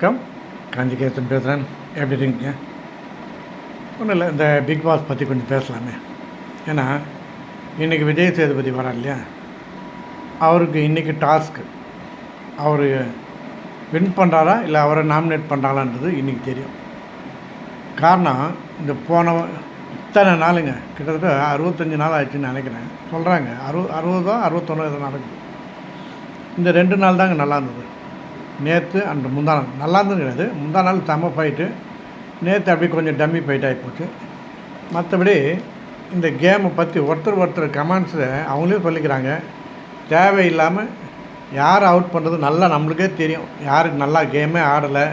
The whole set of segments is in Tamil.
வணக்கம். காஞ்சிகேசன் பேசுகிறேன் எப்படி இருக்கீங்க? ஒன்றும் இல்லை இந்த பிக் பாஸ் பற்றி கொஞ்சம் பேசலாமே. ஏன்னா இன்றைக்கி விஜய் சேதுபதி வரா இல்லையா? அவருக்கு இன்றைக்கி டாஸ்க்கு அவர் வின் பண்ணுறாரா இல்லை அவரை நாமினேட் பண்ணுறாளான்றது இன்றைக்கி தெரியும். காரணம் இந்த போன இத்தனை நாளுங்க கிட்டத்தட்ட அறுபத்தஞ்சி நாள் ஆயிடுச்சுன்னு நினைக்கிறேன். சொல்கிறாங்க அறுபது அறுபதோ அறுபத்தொன்று ஏதோ நடக்குது. இந்த ரெண்டு நாள் தாங்க நல்லா இருந்தது. நேற்று அன்று முந்தா நாள் நல்லா இருந்தது கிடையாது முந்தா நாள் செம்ம ஃபைட்டு நேற்று அப்படியே கொஞ்சம் டம்மி ஃபைட் ஆகிப்போச்சு மற்றபடி இந்த கேமை பற்றி ஒருத்தர் ஒருத்தர் கமெண்ட்ஸை அவங்களே சொல்லிக்கிறாங்க. தேவையில்லாமல் யார் அவுட் பண்ணுறது நல்லா நம்மளுக்கே தெரியும். யாருக்கு நல்லா கேமே ஆடலை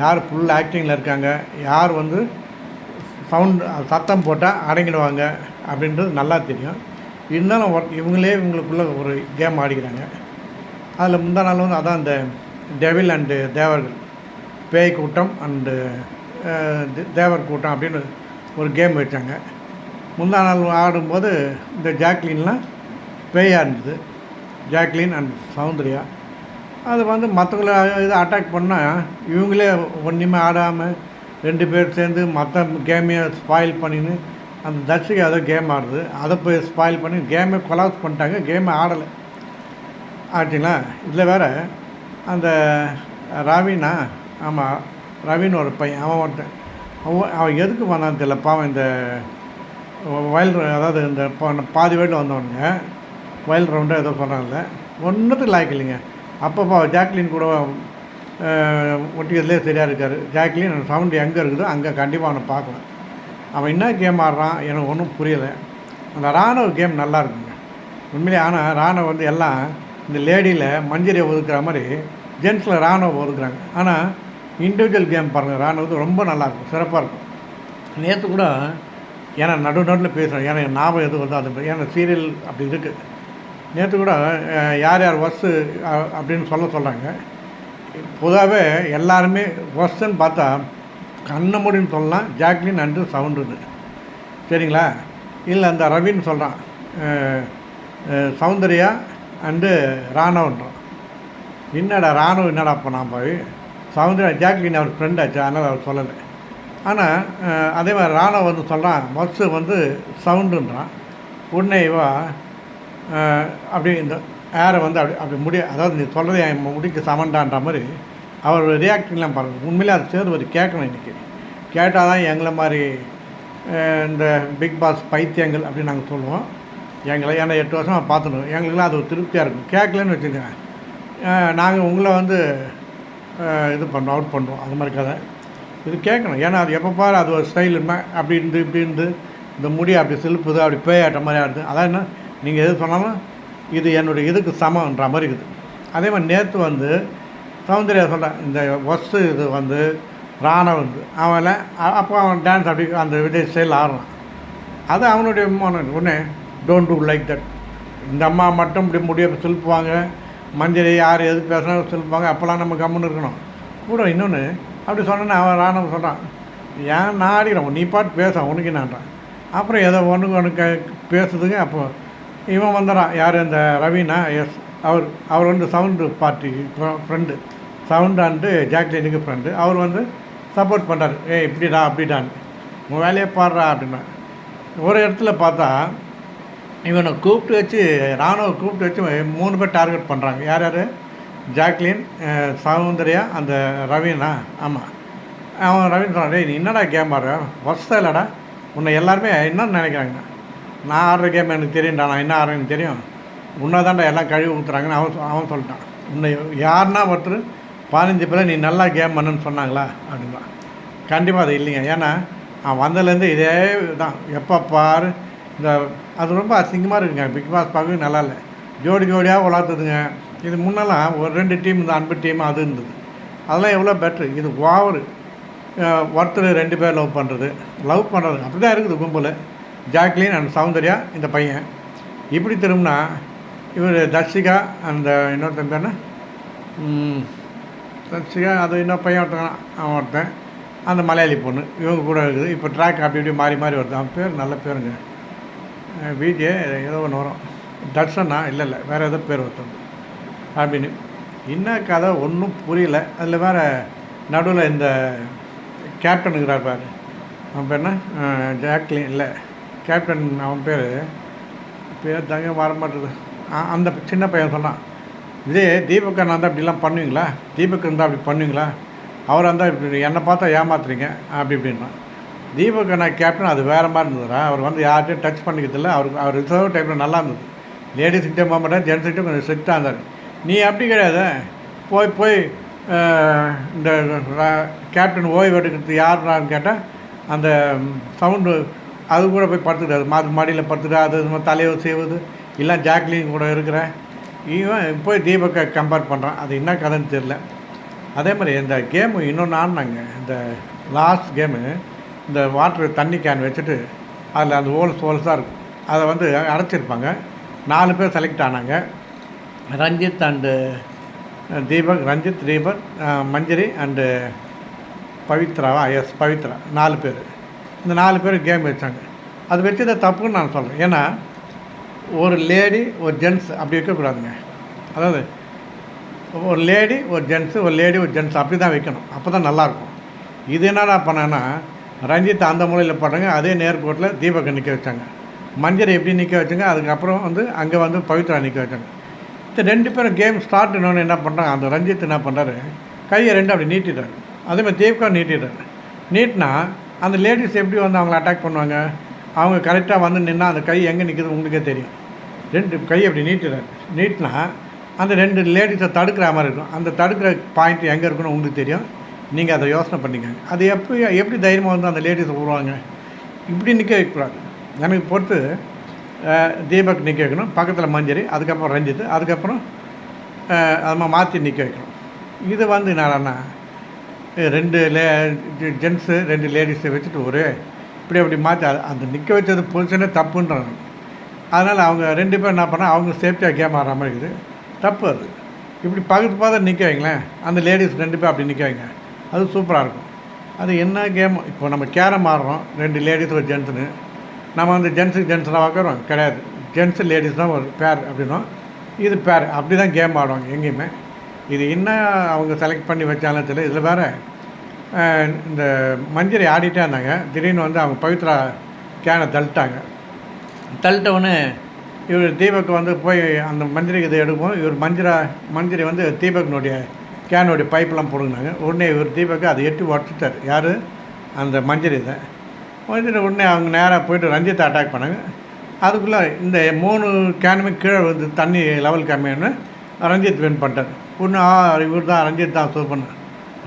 யார் ஃபுல் ஆக்டிங்கில் இருக்காங்க யார் வந்து சவுண்ட் சத்தம் போட்டால் அடங்கிடுவாங்க அப்படின்றது நல்லா தெரியும். இருந்தாலும் இவங்களே இவங்களுக்குள்ள ஒரு கேம் ஆடிக்கிறாங்க. அதில் முந்தா நாள் வந்து அதான் இந்த டெவில் அண்டு தேவர்கள். பேய் கூட்டம் அண்டு தேவர் கூட்டம் அப்படின்னு ஒரு கேம் வச்சாங்க. முந்தா நாள் ஆடும்போது இந்த ஜாக்லின்லாம் பேயாக இருந்தது. Jacqueline and Soundarya. அது வந்து மற்றவங்கள இது அட்டாக் பண்ணால் இவங்களே ஒன்றுமே ஆடாமல் ரெண்டு பேர் சேர்ந்து மற்ற கேமையை ஸ்பாயில் பண்ணின்னு அந்த தர்ஷிகா ஏதோ கேம் ஆடுது. அதை போய் ஸ்பாயில் பண்ணி கேமை கொலாப்ஸ் பண்ணிட்டாங்க. கேமை ஆடலை. ஆச்சுங்களா? இதில் வேறு அந்த ரவினா ஆமாம் ரவின்னு ஒரு பையன் அவன் ஒருத்தன் அவன் அவன் எதுக்கு வந்தான்னு தெரியல பாவம் இந்த வயல் அதாவது இந்த பாதி வீட்டில் வந்தவனுங்க. வயல் ரவுண்டாக ஏதோ சொல்கிறாங்கல்ல ஒன்றுத்துக்கு லாய்க்கு இல்லைங்க. அப்பப்போ ஜாக்லின் கூட ஒட்டியதுலேயே சரியாக இருக்கார். ஜாக்லின் சவுண்டு எங்கே இருக்குதோ அங்கே கண்டிப்பாக அவனை பார்க்கலாம். அவன் என்ன கேம் ஆடுறான் எனக்கு ஒன்றும் புரியலை. அந்த ராணுவ கேம் நல்லா இருக்குங்க. உண்மையிலே ஆனால் ராணுவ வந்து எல்லாம் இந்த லேடியில் மஞ்சரியை ஒதுக்குற மாதிரி ஜென்ஸில் ராணுவ ஒதுக்குறாங்க. ஆனால் இண்டிவிஜுவல் கேம் பாருங்கள் ராணுவது ரொம்ப நல்லாயிருக்கும் சிறப்பாக இருக்கும். நேற்று கூட ஏன்னா நடு நடுவில் பேசுகிறேன் ஏன்னா ஞாபகம் எதுவும் வந்து அது ஏன்னா சீரியல் அப்படி இருக்குது நேற்று கூட யார் யார் ஒஸ்ஸு அப்படின்னு சொல்ல சொல்கிறாங்க பொதுவாகவே எல்லாருமே ஒஸ்ஸுன்னு பார்த்தா கண்ண முடின்னு சொல்லலாம் ஜாக்லின் அண்டு சவுண்டுன்னு. சரிங்களா? இல்லை அந்த ரவின்னு சொல்கிறான் சௌந்தர்யா அண்டு ராணவன்றான் என்னடா ராணுவம் என்னடா பண்ணான் போய்? சவுந்தரா ஜாக்லின் அவர் ஃப்ரெண்ட் ஆச்சு அதனால் அவர் சொல்லலை. ஆனால் அதே மாதிரி ராணுவ வந்து சொல்கிறான் மொசு வந்து சவுண்டுன்றான் உடனே இவா அப்படி இந்த ஏரை வந்து அப்படி அப்படி முடிய அதாவது நீ சொல்கிறது என் முடிக்கு சமண்டான்ற மாதிரி அவர் ரியாக்டிங்லாம் பாருங்கள் உண்மையிலே அது சேதுபதி கேட்கணும் இன்றைக்கி கேட்டால் தான் எங்களை மாதிரி இந்த பிக் பாஸ் பைத்தியங்கள் அப்படின்னு நாங்கள் சொல்லுவோம். எங்களை ஏன்னா எட்டு வருஷமாக பார்த்துருக்கோம் எங்களுக்குலாம் அது ஒரு திருப்தியாக இருக்கும். கேட்கலன்னு வச்சுக்கோங்க. நாங்கள் உங்களை வந்து இது பண்ணுறோம் அவுட் பண்ணுறோம் அது மாதிரி கதை. இது கேட்கணும். ஏன்னா அது எப்போ பாரு அது ஒரு ஸ்டைல் அப்படி இருந்து இப்படி இருந்து இந்த முடி அப்படி சிலுப்புது அப்படி பேயாட்ட மாதிரி ஆடுது அதான் என்ன? நீங்கள் எது சொன்னாலும் இது என்னுடைய இதுக்கு சமன்ற மாதிரி இருக்குது. அதே மாதிரி நேற்று வந்து சௌந்தர்யா சொல்கிறேன் இந்த ஒஸ்து இது வந்து ராணவ வந்து. அவன் அப்போ அவன் டான்ஸ் அப்படி அந்த விஜய் ஸ்டைல் ஆடுறான். அது அவனுடைய ஒன்று உடனே டோன்ட் டூ லைக் தட் இந்த அம்மா மட்டும் இப்படி முடிய சிலுப்புவாங்க. மஞ்சள் யார் எது பேசினாலும் சிலுப்பாங்க அப்போல்லாம் நம்ம கம்முன்னு இருக்கணும். கூட இன்னொன்று அப்படி சொன்னேன்னு அவன் ராணுவம் சொல்கிறான் ஏன் நான் ஆடிக்கிறேன் நீ பாட்டு பேச உனக்கு நான்றான் அப்புறம் ஏதோ ஒன்றுக்கு ஒன்று பேசுதுங்க அப்போ இவன் வந்துடுறான் யார்? இந்த ரவினா எஸ் அவர் அவர் வந்து sound party friend sound and ஜாக்லினுக்கு friend அவர் வந்து சப்போர்ட் பண்ணுறாரு ஏய் இப்படிடா அப்படிடான்னு. உன் வேலையை பாடுறா அப்படின்னா. ஒரு இடத்துல பார்த்தா இவனை கூப்பிட்டு வச்சு ராணுவ கூப்பிட்டு வச்சு மூணு பேர் டார்கெட் பண்ணுறாங்க யார் யார்? ஜாக்லின் சௌந்தர்யா அந்த ரவீனா. ஆமாம் அவன் ரவீன் சொன்னான் டேய் நீ என்னடா கேம் ஆடுற? வசதம் இல்லைடா. உன்னை எல்லாருமே என்னன்னு நினைக்கிறாங்க. நான் ஆடுற கேம் எனக்கு தெரியும்டா. நான் என்ன ஆடுறேன்னு தெரியும். உன்னை தான்டா எல்லாம் கழுவி ஊற்றுறாங்கன்னு அவன் அவன் சொல்லிட்டான். உன்னை யாருன்னா ஒருத்தர் பதினஞ்சு பேர் நீ நல்லா கேம் பண்ணுன்னு சொன்னாங்களா? அப்படின்னா கண்டிப்பாக அது இல்லைங்க. ஏன்னா அவன் வந்ததுலேருந்து இதே தான் எப்போ பாரு இந்த அது ரொம்ப அசிங்கமாக இருக்குங்க. பிக் பாஸ் பார்க்கவே நல்லா இல்லை ஜோடி ஜோடியாக வளர்த்துதுங்க இது முன்னெல்லாம் ஒரு ரெண்டு டீம் இந்த அன்பு டீம் அது இருந்தது. அதெல்லாம் எவ்வளோ பெட்ரு? இது ஓவரு. ஒருத்தர் ரெண்டு பேர் லவ் பண்ணுறது லவ் பண்ணுறது அப்படி தான் இருக்குது கும்பல். ஜாக்லின் அண்ட் சௌந்தர்யா இந்த பையன். இப்படி திரும்பினா இவர் தர்ஷிகா அந்த இன்னொருத்தன் பேர் தர்ஷிகா அது இன்னொரு பையன் ஒருத்தன் அவன் ஒருத்தன். அந்த மலையாளி பொண்ணு. இவங்க கூட இருக்குது. இப்போ ட்ராக் அப்படி இப்படி மாறி மாறி வருது. அவன் பேர் நல்ல பேருங்க. விஜே ஏதோ ஒன்று வரும். தர்ஷனா இல்லை இல்லை வேறு ஏதோ பேர் ஒருத்தன் அப்படின்னு. என்ன கதை? ஒன்றும் புரியல. அதில் வேறு நடுவில் இந்த கேப்டன் இருக்கிறார் பாரு. அவன் பேர் என்ன? ஜாக்லின் இல்லை. கேப்டன் அவன் பேர். பேர் தாங்க வர மாட்டேது ஆ- அந்த சின்ன பையன் சொன்னான். இதே தீபக்கண்ணா இருந்தால் இப்படிலாம் பண்ணுவீங்களா? தீபக் இருந்தால் அப்படி பண்ணுவீங்களா? அவர் இருந்தால் இப்படி என்னை பார்த்தா ஏமாத்துறீங்க. அப்படி இப்படின்னா தீபக் அண்ணா கேப்டன் அது வேறு மாதிரி இருந்ததுடா. அவர் வந்து யார்கிட்டையும் டச் பண்ணிக்கிறதில்ல அவருக்கு அவர் ரிசர்வ் டைப்பில் நல்லா இருந்தது. லேடிஸ்கிட்டே போக மாட்டேன் ஜென்ஸ்கிட்ட கொஞ்சம் ஸ்ட்ரிக்டாக இருந்தார். நீ அப்படி கிடையாது. போய் போய் இந்த கேப்டன் ஓய்வு எடுக்கிறது யாருன்னு கேட்டால் அந்த சவுண்டு அது கூட போய் படுத்துக்கிறாரு மாது மாடியில் படுத்துட்டு அது மாதிரி தலையை செய்வது. இல்லை ஜாக்லின் கூட இருக்கிறேன் இவன் போய் தீபக்கை கம்பேர் பண்ணுறான் அது என்ன கதைன்னு தெரில அதே மாதிரி இந்த கேமு இன்னொன்று ஆடினாங்க. இந்த லாஸ்ட் கேமு இந்த வாட்ரு தண்ணி கேன் வச்சுட்டு அதில் அந்த ஹோல்ஸ் ஹோல்ஸாக இருக்கும். அதை வந்து அடைச்சிருப்பாங்க. நாலு பேர் செலக்ட் ஆனாங்க. ரஞ்சித் அண்டு தீபக் ரஞ்சித் தீபக் மஞ்சரி அண்டு பவித்ராவா எஸ் பவித்ரா. நாலு பேர். இந்த நாலு பேர் கேம் வச்சாங்க. அது வச்சதை தப்புன்னு நான் சொல்கிறேன் ஏன்னா ஒரு லேடி ஒரு ஜென்ஸ் அப்படி வைக்கக்கூடாதுங்க அதாவது ஒரு லேடி ஒரு ஜென்ஸு ஒரு லேடி ஒரு ஜென்ஸ் அப்படி தான் வைக்கணும். அப்போ தான் நல்லாயிருக்கும் இது என்னடா பண்ணேன்னா ரஞ்சித் அந்த மூலையில் போட்டாங்க அதே நேர்கோட்டில் தீபக்கை நிற்க வச்சாங்க. மஞ்சரை எப்படி நிற்க வச்சாங்க அதுக்கப்புறம் வந்து அங்கே வந்து பவித்ரா நிற்க வச்சாங்க. இந்த ரெண்டு பேரும் கேம் ஸ்டார்ட் இன்னொன்று என்ன பண்ணுறாங்க அந்த ரஞ்சித் என்ன பண்ணுறாரு கையை ரெண்டு அப்படி நீட்டிட்டாரு அதே மாதிரி தீபிகா நீட்டிட்டாரு நீட்டினா அந்த லேடிஸ் எப்படி வந்து அவங்கள அட்டாக் பண்ணுவாங்க? அவங்க கரெக்டாக வந்து நின்னா அந்த கை எங்கே நிற்குது உங்களுக்கே தெரியும். ரெண்டு கை அப்படி நீட்டுறாரு நீட்டினா அந்த ரெண்டு லேடிஸை தடுக்கிற மாதிரி இருக்கும். அந்த தடுக்கிற பாயிண்ட் எங்கே இருக்குன்னு உங்களுக்கு தெரியும். நீங்கள் அதை யோசனை பண்ணிக்கங்க அது எப்போ எப்படி தைரியமாக வந்து அந்த லேடிஸை விடுவாங்க இப்படி நிற்க வைக்கக்கூடாது. எனக்கு பொறுத்து தீபக் நிற்க வைக்கணும் பக்கத்தில் மஞ்சரி அதுக்கப்புறம் ரஞ்சித் அதுக்கப்புறம் அஹ், அது மாற்றி நிற்க வைக்கணும். இது வந்து என்னன்னா ரெண்டு லே ஜென்ஸு ரெண்டு லேடிஸை வச்சுட்டு ஒரு இப்படி அப்படி மாற்றி அந்த நிற்க வச்சது பொசிஷனே தப்புன்றாங்க. அதனால் அவங்க ரெண்டு பேரும் என்ன பண்ணால் அவங்க சேஃப்டியாக கேம் ஆடுற மாதிரி இருக்குது. தப்பு அது. இப்படி பக்கத்து பார்த்து நிற்க வைங்களேன் அந்த லேடிஸ் ரெண்டு பேர் அப்படி நிற்க வைங்க. அது சூப்பராக இருக்கும். அது என்ன கேம் இப்போ நம்ம கேரம் ஆடுறோம் ரெண்டு லேடிஸ் ஒரு ஜென்ஸுன்னு நம்ம வந்து ஜென்ஸுக்கு ஜென்ஸ்லாம் பார்க்குறோம் கிடையாது. ஜென்ஸு லேடிஸ் தான் ஒரு பேர் அப்படின்னோம் இது பேர் அப்படி தான் கேம் ஆடுவாங்க எங்கேயுமே. இது என்ன அவங்க செலக்ட் பண்ணி வச்சாலும் தெரியல. இதில் வேறு இந்த மஞ்சரி ஆடிட்டே இருந்தாங்க. திடீர்னு வந்து அவங்க பவித்ரா கேனை தள்ளிட்டாங்க. தள்ளிட்டவுடனே இவர் தீபக் வந்து போய் அந்த மஞ்சரிக்கு இதை எடுப்போம் இவர் மஞ்சிரா மஞ்சரி வந்து தீபக்னுடைய கேனுடைய பைப்பெல்லாம் போடுங்கனாங்க. உடனே இவர் தீபக்கு அதை எட்டி உடச்சிட்டார். யார்? அந்த மஞ்சரி இதை. மஞ்சரி உடனே அவங்க நேராக போயிட்டு ரஞ்சித்தை அட்டாக் பண்ணாங்க. அதுக்குள்ளே இந்த மூணு கேனுமே கீழே வந்து தண்ணி லெவல் கம்மியானு ரஞ்சித் வின் பண்ணிட்டார். ஒன்று ஆ இவர் தான் ரஞ்சித் தான் சூப்பர்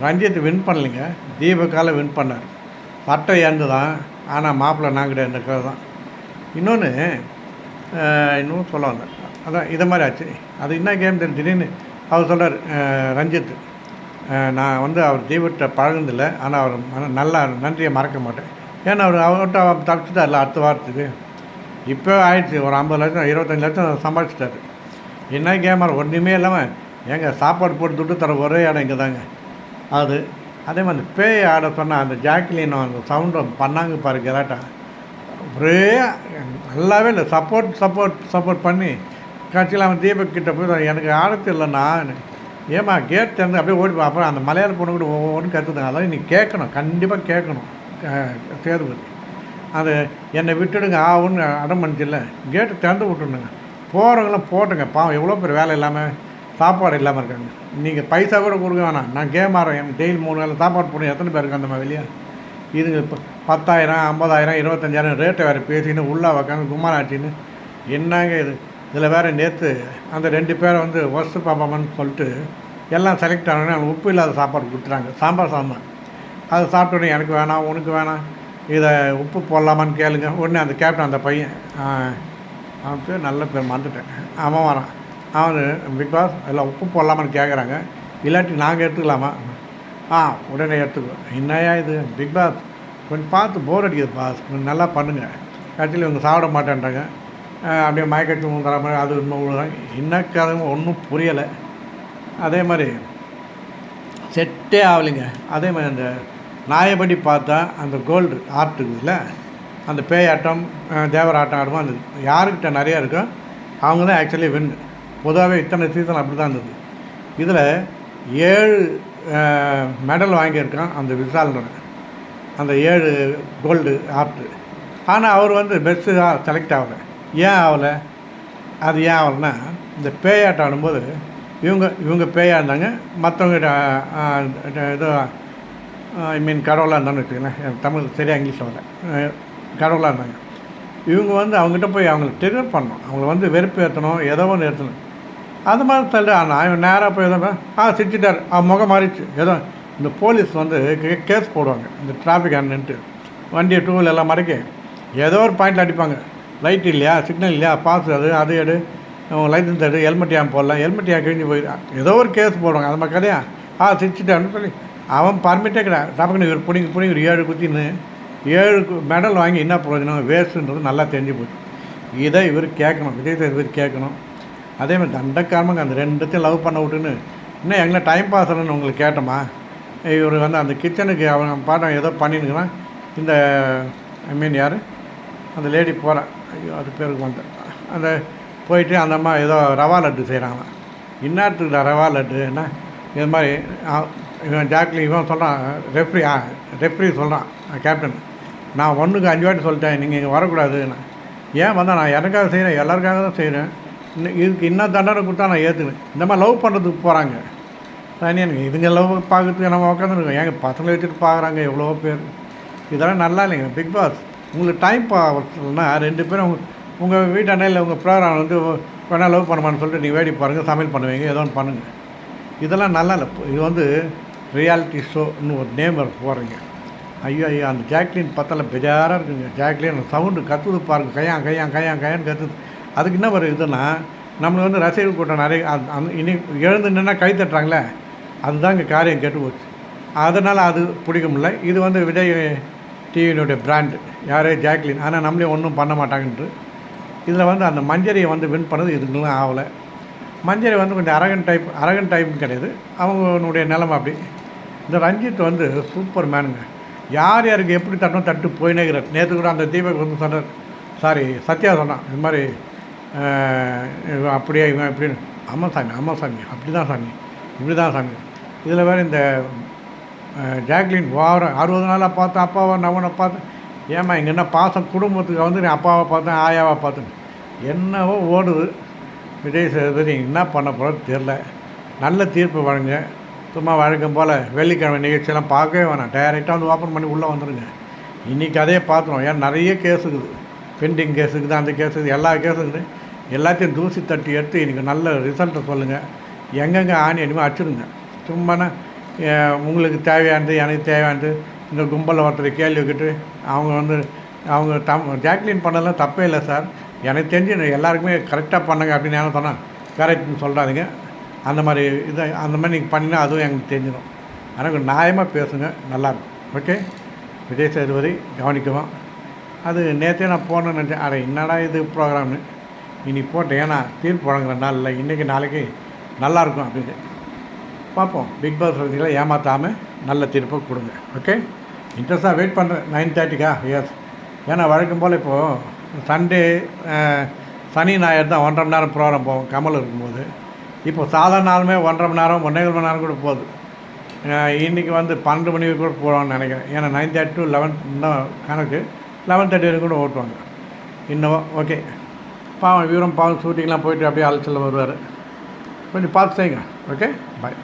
ரஞ்சித் வின் பண்ணலைங்க. தீபக்கால வின் பண்ணார். பட்டை ஏந்து தான் ஆனால் மாப்பிள்ளை நான் கிடையாது இந்த கதை தான் இன்னொன்று இன்னும் சொல்ல வந்தேன். அதான் இதை மாதிரி ஆச்சு. அது என்ன கேம் தெரியும்? திடீர்னு அவர் சொல்கிறார் ரஞ்சித் நான் வந்து அவர் தெய்வத்தை பழகுனதில்லை. ஆனால் அவர் மன- நல்லா நன்றியை மறக்க மாட்டேன். ஏன்னா அவர் அவர்கிட்ட அவர் இல்லை அடுத்த வாரத்துக்கு. இப்போ ஆயிடுச்சு ஒரு ஐம்பது லட்சம் இருபத்தஞ்சி லட்சம் சம்பாதிச்சிட்டாரு. என்ன கேமரா ஒன்றுமே இல்லாமல் எங்கள் சாப்பாடு போட்டு துட்டு தர ஒரே இடம் இங்கே தாங்க. அது அதே மாதிரி அந்த பேய் ஆட சொன்ன அந்த ஜாக்லின் அந்த சவுண்டை பண்ணாங்க பாரு கெராட்டா ஒரே நல்லாவே இல்லை சப்போர்ட் சப்போர்ட் சப்போர்ட் பண்ணி கட்சியில் அவன் தீபக் கிட்ட போய் எனக்கு ஆடத்து இல்லைண்ணா. ஏமா கேட் திறந்து அப்படியே ஓடி அப்புறம் அந்த மலையாள பொண்ணு கூட ஒவ்வொன்று கற்றுதுங்க அதெல்லாம் நீ கேட்கணும். கண்டிப்பாக கேட்கணும். தேர்வு. அது என்னை விட்டுடுங்க ஆகும்னு அடம் பண்ணிச்சில்ல. கேட்டு திறந்து விட்டுடுங்க போகிறவங்களாம் போட்டுங்க. பாவம் எவ்வளோ பேர் வேலை இல்லாமல் சாப்பாடு இல்லாமல் இருக்காங்க. நீங்கள் பைசா கூட கொடுக்க வேணாம். நான் கேம் ஆடுறேன். டெய்லி மூணு வேலை சாப்பாடு போடணும். எத்தனை பேர் இருக்காங்க அந்த வெளியே? இதுங்க இப்போ பத்தாயிரம் ஐம்பதாயிரம் இருபத்தஞ்சாயிரம் ரேட்டை வேறு பேசின்னு உள்ளே உக்காந்து கும்மாராச்சின்னு என்னங்க இது? இதில் வேறு நேற்று அந்த ரெண்டு பேரை வந்து ஒஸ்ட் பாப்பாமன்னு சொல்லிட்டு எல்லாம் செலக்ட் ஆனோடனே உப்பு இல்லாத சாப்பாடு கொடுத்துட்டாங்க. சாம்பார் சாதம் அதை சாப்பிட்ட உடனே எனக்கு வேணாம் உனக்கு வேணாம். இதை உப்பு போடலாமான்னு கேளுங்க. உடனே அந்த கேப்டன் அந்த பையன் அவன் பேர் நல்ல பேர் மறந்துட்டேன். அவன் வரான். அவன் பிகாஸ் அதில் உப்பு போடலாமான்னு கேட்குறாங்க இல்லாட்டி நாங்கள் எடுத்துக்கலாமா? ஆ உடனே எடுத்துக்கோ. என்னையா இது? பிக் பாஸ் கொஞ்சம் பார்த்து போர் அடிக்குது பாஸ். கொஞ்சம் நல்லா பண்ணுங்கள் கட்சியில் இவங்க சாப்பிட மாட்டேன்றாங்க. அப்படியே மயக்கட்டு தர மாதிரி அது இன்னும் என்ன கதை ஒன்றும் புரியலை. அதே மாதிரி செட்டே ஆகலைங்க. அதே மாதிரி அந்த நாயபடி பார்த்தா அந்த கோல்டு ஆர்ட் இருக்குதுல்ல அந்த பேயாட்டம் தேவராட்டம் தேவர் ஆட்டம் ஆடுமோ அந்த யாருக்கிட்ட நிறையா இருக்கோ அவங்க தான் ஆக்சுவலி வின் பொதுவாகவே இத்தனை சீசன் அப்படி தான் இருந்தது. இதில் ஏழு மெடல் வாங்கியிருக்கான் அந்த விசால்னு அந்த ஏழு கோல்டு ஆப்ட்டு ஆனால் அவர் வந்து பெஸ்ட்டு செலக்ட் ஆகலை. ஏன் ஆகலை அது ஏன் ஆகலைன்னா இந்த பேயாட்டம் ஆடும்போது இவங்க இவங்க பேயாக இருந்தாங்க மற்றவங்க இது ஐ மீன் கடவுளாக இருந்தான்னு வச்சுக்கோங்களேன். தமிழ் சரியாக இங்கிலீஷில் வரல. கடவுளாக இருந்தாங்க. இவங்க வந்து அவங்ககிட்ட போய் அவங்களுக்கு டெரிவர் பண்ணணும். அவங்கள வந்து வெறுப்பு ஏற்றணும் ஏதோ ஒன்று ஏற்றணும் அது மாதிரி தள்ளி ஆனால் இவன் நேராக போய் எதோ ஆ சிரிச்சிட்டார். அவன் முகம் மாறிச்சு ஏதோ இந்த போலீஸ் வந்து கேஸ் போடுவாங்க. இந்த டிராஃபிக் ஆனிட்டு வண்டியை டூ வீலர் எல்லாம் மறைக்க ஏதோ ஒரு பாயிண்டில் அடிப்பாங்க. லைட் இல்லையா? சிக்னல் இல்லையா? பாஸ் அது அது எடு. லைசன்ஸ் எடு. ஹெல்மெட் ஏன் போடலாம் ஹெல்மெட் ஏன் கிழிஞ்சு போயிடும் ஏதோ ஒரு கேஸ் போடுவாங்க. அது மக்களையா ஆ சிரிச்சிட்டான்னு சொல்லி. அவன் பர்மிட்டே கிடையாது டபக்குன்னு இவர் பிடிங்க பிடிங்க ஒரு ஏழு குத்தின்னு ஏழு மெடல் வாங்கி என்ன பிரயோஜனம்? வேஸ்ட்டுன்றது நல்லா தெரிஞ்சு போச்சு. இதை இவர் கேட்கணும். விஜய் சேதுபதி கேட்கணும். அதே மாதிரி தண்டக்காரமாக அந்த ரெண்டுத்தையும் லவ் பண்ண விட்டுன்னு இன்னும் எங்களை டைம் பாஸ் ஆகணும்னு உங்களுக்கு கேட்டோமா? இவர் வந்து அந்த கிச்சனுக்கு அவன் பாடம் ஏதோ பண்ணினுக்கிறான் இந்த ஐ மீன் யார்? அந்த லேடி போகிறான் ஐயோ அது பேருக்கு வந்து. அந்த போயிட்டு அந்த அம்மா ஏதோ ரவா லட்டு செய்கிறாங்களாம் இன்னாத்துக்கு ரவா லட்டு என்ன இது மாதிரி இவன் ஜாக்லி இவன் சொல்கிறான் ரெஃப்ரி ஆ ரெஃப்ரி சொல்கிறான் கேப்டன். நான் ஒன்றுக்கு அஞ்சு வாட்டி சொல்லிட்டேன் நீங்கள் இங்கே வரக்கூடாதுன்னு. ஏன் வந்தால் நான் எனக்காக செய்கிறேன் எல்லாருக்காக தான் செய்கிறேன் இன்னும் இதுக்கு இன்னும் தண்டனை கொடுத்தா நான் ஏற்றுவேன் இந்த மாதிரி லவ் பண்ணுறதுக்கு போகிறாங்க தனியாக இதுங்க லவ் பார்க்கறதுக்கு நம்ம உட்காந்துருக்கோம் ஏங்க பசங்களை வச்சுட்டு பார்க்குறாங்க எவ்வளோ பேர். இதெல்லாம் நல்லா இல்லைங்க பிக் பாஸ். உங்களுக்கு டைம் பாஸ்னா ரெண்டு பேரும் உங்கள் வீட்டாண்ட இல்லை உங்கள் ப்ரோக்ராம் வந்து வேணா லவ் பண்ணுமான்னு சொல்லிட்டு நீங்கள் வேடி பாருங்கள் சமையல் பண்ணுவீங்க ஏதோ ஒன்று பண்ணுங்கள் இதெல்லாம் நல்லா இல்லை. இது வந்து ரியாலிட்டி ஷோன்னு ஒரு நேம் போகிறீங்க ஐயோ ஐயோ அந்த ஜாக்லின் பார்த்தால பெஜாராக இருக்குங்க. ஜாக்லின் சவுண்டு கத்துது பாருங்க. கையா கையா கையா கையான்னு கத்துது. அதுக்கு என்ன ஒரு இதுன்னா நம்மளுக்கு வந்து ரசிகர் கூட்டம் நிறைய இனி எழுந்து நின்னா கை தட்டுறாங்களே அதுதான் இங்கே காரியம் கெட்டு போச்சு. அதனால் அது பிடிக்க முடியல. இது வந்து விஜய் டிவியினுடைய பிராண்டு யாரே ஜாக்லின். ஆனால் நம்மளே ஒன்றும் பண்ண மாட்டாங்கன்ட்டு இதில் வந்து அந்த மஞ்சரியை வந்து வின் பண்ணது இதுங்களும் ஆகலை. மஞ்சரி வந்து கொஞ்சம் அரகன் டைப் அரகன் டைப்னு கிடையாது. அவங்களுடைய நிலமை அப்படி. இந்த ரஞ்சித் வந்து சூப்பர் மேனுங்க யார் யாருக்கு எப்படி தட்டணும் தட்டு போயினே இருக்கிறார். நேற்று கூட அந்த தீபக் வந்து சொன்னார். சாரி சத்யா சொன்னான். இது மாதிரி அப்படியே இவன் இப்படின்னு. ஆமாம் சாமி ஆமாம் சாமி. அப்படி தான் சாமி. இப்படி தான் சாமி. இதில் வேறு இந்த ஜாக்லின் வாரம் அறுபது நாளாக பார்த்தேன் அப்பாவை நவனை பார்த்தேன் ஏம்மா இங்கே என்ன பாசம் குடும்பத்துக்கு வந்து நீ அப்பாவை பார்த்தேன் ஆயாவை பார்த்தேன் என்னவோ ஓடுது. விஜய் சேதுபதி என்ன பண்ண போகிறது தெரில நல்ல தீர்ப்பு வழங்க. சும்மா வழக்கம் போல் வெள்ளிக்கிழமை நிகழ்ச்சியெல்லாம் பார்க்கவே வேணாம். டைரெக்டாக வந்து ஓப்பன் பண்ணி உள்ளே வந்துடுங்க இன்றைக்கி அதே பார்த்துருவோம் ஏன் நிறைய கேஸ் இருக்குது. பெண்டிங் கேஸ் இருக்குது அந்த கேஸ் இருக்குது எல்லா கேஸும் இருக்குது. எல்லாத்தையும் தூசி தட்டி எடுத்து இன்றைக்கி நல்ல ரிசல்ட்டை சொல்லுங்கள் எங்கெங்கே ஆணி அடிமை அடிச்சிடுங்க. சும்மானா உங்களுக்கு தேவையானது எனக்கு தேவையானது இந்த கும்பலில் ஒருத்தர் கேள்வி கேட்டு அவங்க வந்து அவங்க தம் ஜாக்லின் பண்ணலாம் தப்பே இல்லை சார். எனக்கு தெரிஞ்சு எல்லாருக்குமே கரெக்டாக பண்ணுங்க அப்படின்னு என்ன சொன்னேன் கரெக்ட்னு சொல்கிறாதீங்க அந்த மாதிரி இதை அந்த மாதிரி நீங்கள் பண்ணினா அதுவும் எங்களுக்கு தெரிஞ்சிடும். ஆனால் நியாயமாக பேசுங்க நல்லாயிருக்கும் ஓகே விஜய் சேதுபதி கவனிக்குவோம் அது நேற்றே நான் போனேன்னு நினச்சேன். அட என்னடா இது ப்ரோக்ராம்னு இனி போட்டேன். ஏன்னா தீர்ப்பு வழங்குற நாளில் இன்றைக்கி நாளைக்கு நல்லாயிருக்கும் அப்படின்னு. பார்ப்போம். பிக் பாஸ் ரசிகளை ஏமாற்றாமல் நல்ல தீர்ப்பை கொடுங்க. ஓகே இன்ட்ரெஸ்ட்டாக வெயிட் பண்ணுறேன் நைன் தேர்ட்டிக்கா எஸ் ஏன்னா வழக்கம் போல் இப்போது சண்டே சனி ஞாயிறு தான் ஒன்றரை மணி நேரம் ப்ரோக்ராம் போகும் கமல் இருக்கும்போது. இப்போ சாதாரண நாளுமே ஒன்றரை மணி நேரம் ஒன்றே மணி நேரம் கூட போகுது. இன்றைக்கி வந்து பன்னெண்டு மணி கூட போகலாம்னு நினைக்கிறேன். ஏன்னா நைன் தேர்ட்டி டு லெவன் இன்னும் கணக்கு. லெவன் தேர்ட்டி வரைக்கும் கூட ஓட்டுவாங்க. இன்னும் ஓகே பாவம் விவரம் பாவம் ஷூட்டிங்லாம் போயிட்டு அப்படியே அலைச்சல் வருவார். கொஞ்சம் பார்த்து செய்யுங்க ஓகே பாய்